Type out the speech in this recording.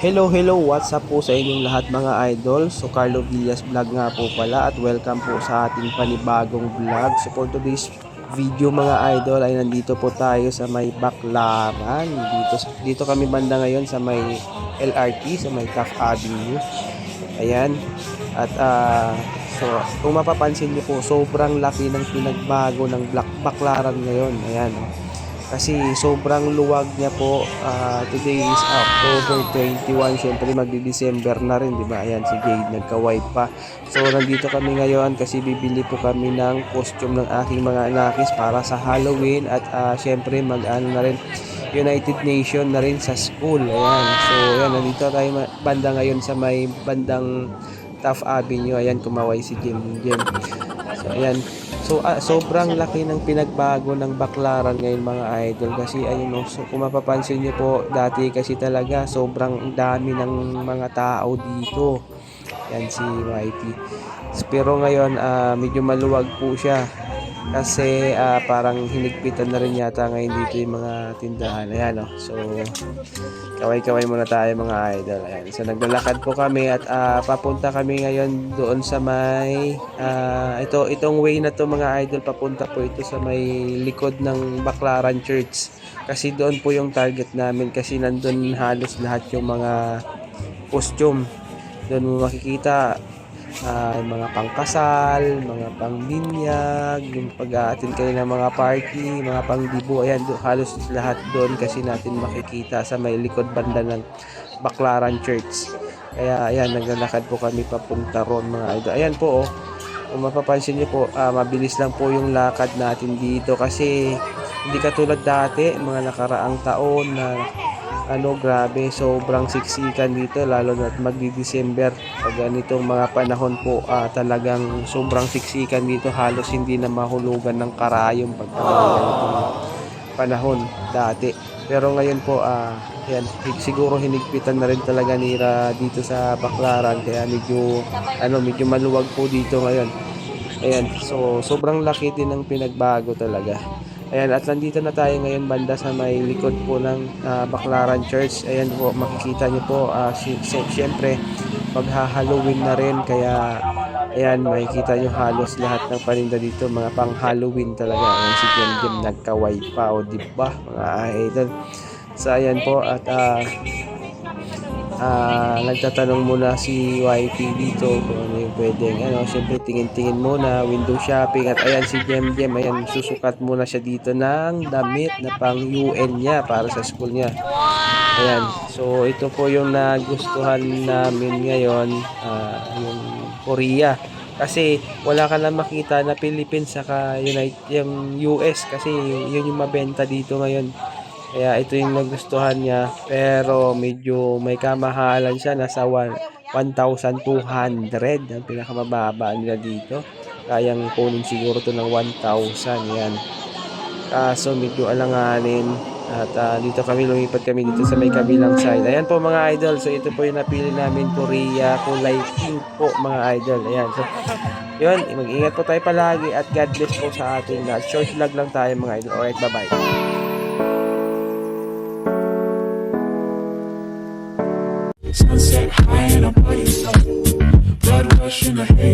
Hello, hello, what's up po sa inyong lahat mga idol? So Carlo Villas vlog nga po pala at welcome po sa ating panibagong vlog. So for today's video mga idol ay nandito po tayo sa may Baklaran. Dito, dito kami banda ngayon sa may LRT, sa may Taft Avenue. Ayan. At ah, so kung mapapansin niyo po, sobrang laki ng pinagbago ng Black Baklaran ngayon. Ayan. Kasi sobrang luwag niya po. Ah, today is October 21. Siyempre magdi-December na rin, di ba? Ayan, si Jade nagka-white pa. So, nandito kami ngayon kasi bibili po kami ng costume ng aking mga anakis para sa Halloween. At ah, siyempre mag-ano na rin, United Nation na rin sa school. Ayan. So, ayan, nandito tayo banda ngayon sa may bandang Taft Avenue. Ayan, kumaway si Jim. Jim. So, ayan. So, ah, sobrang laki ng pinagbago ng baklaran ngayon mga idol kasi ayun no, so, kung mapapansin niyo po dati kasi talaga sobrang dami ng mga tao dito. Yan si YT. Pero ngayon ah, medyo maluwag po siya kasi ah, parang hinigpitan na rin yata ngayon dito yung mga tindahan. Ayan oh. So, kaway-kaway muna tayo mga idol. Ayan. So naglalakad po kami at ah, papunta kami ngayon doon sa may ah, ito itong way na to mga idol papunta po ito sa may likod ng Baclaran Church. Kasi doon po yung target namin kasi nandun halos lahat yung mga costume. Doon mo makikita yung mga pangkasal, mga pangbinyag, yung pag-a-attend kayo ng mga party, mga pangdibo, ayan, do, halos lahat doon kasi natin makikita sa may likod banda ng Baclaran Church. Kaya ayan, naglalakad po kami papunta ron mga idol. Ayan po oh, kung mapapansin niyo po, ah, mabilis lang po yung lakad natin dito kasi hindi katulad dati, mga nakaraang taon na ano grabe sobrang siksikan dito lalo na magdi-December. Pag ganitong mga panahon po ah, talagang sobrang siksikan dito halos hindi na mahulugan ng karayom pag panahon dati. Pero ngayon po ah yan siguro hinigpitan na rin talaga nila dito sa Baclaran kaya medyo ano medyo maluwag po dito ngayon. Ayan so sobrang laki din ng pinagbago talaga Ayan, at nandito na tayo ngayon banda sa may likod po ng ah, Baclaran Church. Ayan po, makikita niyo po, ah, si, si- siyempre, magha-Halloween na rin. Kaya, ayan, makikita niyo halos lahat ng paninda dito, mga pang-Halloween talaga. Ayan, si Jem Jem nagkaway pa, o di ba, mga idol. So, ayan po, at ah, ah nagtatanong muna si YP dito kung ano yung pwedeng ano, syempre tingin-tingin muna, window shopping at ayan si Jem Jem, ayan susukat muna siya dito ng damit na pang UN niya para sa school niya. Ayan, so ito po yung nagustuhan namin ngayon, ah, yung Korea. Kasi wala ka lang makita na Philippines saka United, yung US kasi yun yung mabenta dito ngayon. Kaya ito yung nagustuhan niya. Pero medyo may kamahalan siya. Nasa one- 1,200. Ang pinakamababa nila dito. Kayang kunin siguro to ng 1,000. Yan. Kaso medyo alanganin. At ah, dito kami, lumipat kami dito sa may kabilang side. Ayan po mga idol. So ito po yung napili namin. Korea, kulay pink po mga idol. Ayan. So yun, mag-ingat po tayo palagi at God bless po sa ating lahat. Short vlog lang tayo mga idol. Alright, bye-bye. Sunset high and I'm bloody slow. Blood rush in the head.